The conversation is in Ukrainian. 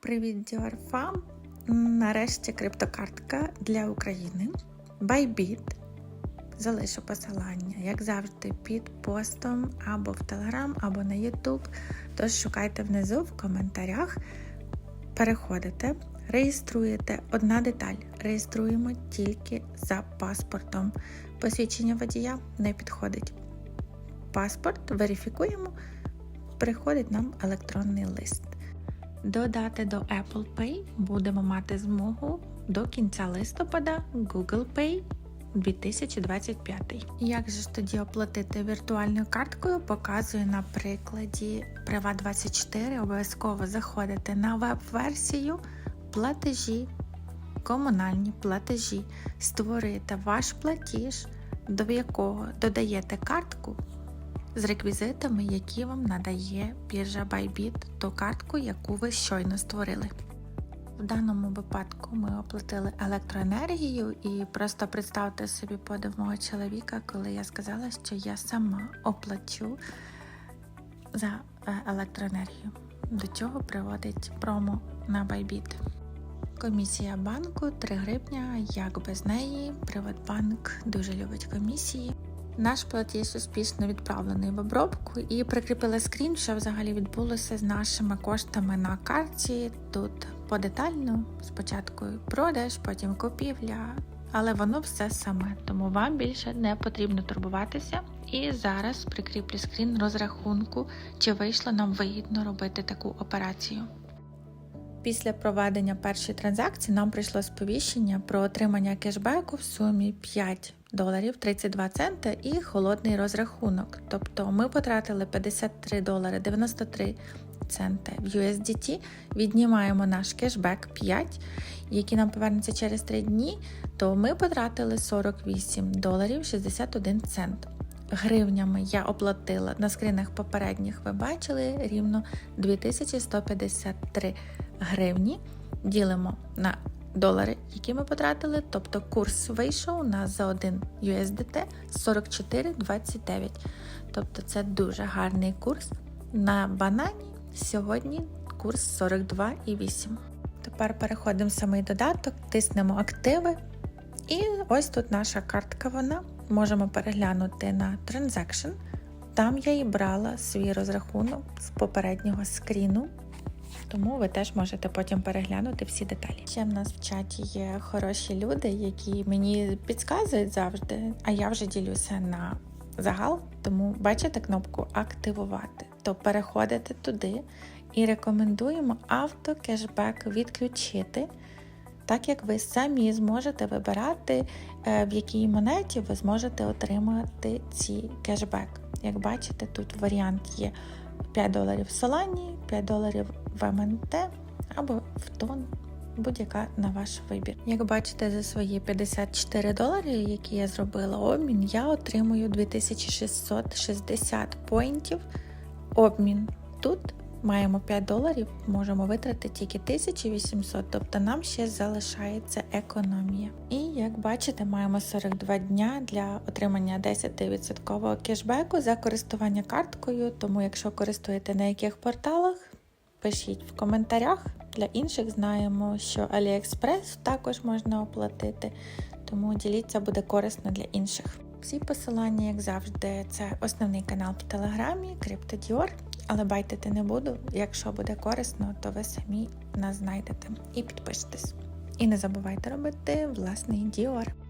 Привіт, Діорфа! Нарешті криптокартка для України. Bybit. Залишу посилання, як завжди, під постом або в Telegram, або на YouTube. Тож шукайте внизу в коментарях. Переходите, реєструєте одна деталь. Реєструємо тільки за паспортом. Посвідчення водія не підходить. Паспорт верифікуємо, приходить нам електронний лист. Додати до Apple Pay будемо мати змогу до кінця листопада Google Pay 2025. Як же ж тоді оплатити віртуальною карткою, показую на прикладі Privat24. Обов'язково заходите на веб-версію платежі, комунальні платежі, створюєте ваш платіж, до якого додаєте картку з реквізитами, які вам надає біржа Bybit, ту картку, яку ви щойно створили. В даному випадку ми оплатили електроенергію і просто представте собі подив мого чоловіка, коли я сказала, що я сама оплачу за е, електроенергію. До чого приводить промо на Bybit. Комісія банку 3 гривня, як без неї, Приватбанк дуже любить комісії. Наш платіж успішно відправлений в обробку і прикріпила скрін, що взагалі відбулося з нашими коштами на карті. Тут подетально, спочатку продаж, потім купівля, але воно все саме, тому вам більше не потрібно турбуватися. І зараз прикріплю скрін розрахунку, чи вийшло нам вигідно робити таку операцію. Після проведення першої транзакції нам прийшло сповіщення про отримання кешбеку в сумі 5 доларів 32 цента і холодний розрахунок. Тобто ми потратили 53 долари 93 цента в USDT, віднімаємо наш кешбек 5, який нам повернеться через 3 дні, то ми потратили 48 доларів 61 цент. Гривнями я оплатила на скринах попередніх, ви бачили рівно 2153 гривні. Ділимо на долари, які ми потратили, тобто курс вийшов у нас за 1 USDT 44,29. Тобто це дуже гарний курс. На банані сьогодні курс 42,8. Тепер переходимо в самий додаток, тиснемо активи. І ось тут наша картка. Вона можемо переглянути на Transaction. Там я і брала свій розрахунок з попереднього скріну. Тому ви теж можете потім переглянути всі деталі. Ще в нас в чаті є хороші люди, які мені підказують завжди, а я вже ділюся на загал. Тому бачите кнопку Активувати, то переходите туди і рекомендуємо автокешбек відключити. Так як ви самі зможете вибирати, в якій монеті ви зможете отримати ці кешбек. Як бачите, тут варіант є 5 доларів в Солані, 5 доларів в МНТ або в тон, будь-яка на ваш вибір. Як бачите, за свої 54 долари, які я зробила обмін, я отримую 2660 поінтів. Обмін тут маємо 5 доларів, можемо витратити тільки 1800, тобто нам ще залишається економія. І як бачите, маємо 42 дня для отримання 10% кешбеку за користування карткою. Тому, якщо користуєте на яких порталах, пишіть в коментарях. Для інших знаємо, що AliExpress також можна оплатити, тому діліться буде корисно для інших. Всі посилання, як завжди, це основний канал в Телеграмі, CryptoDior, але байтити не буду. Якщо буде корисно, то ви самі нас знайдете і підпишитесь. І не забувайте робити власний Dior.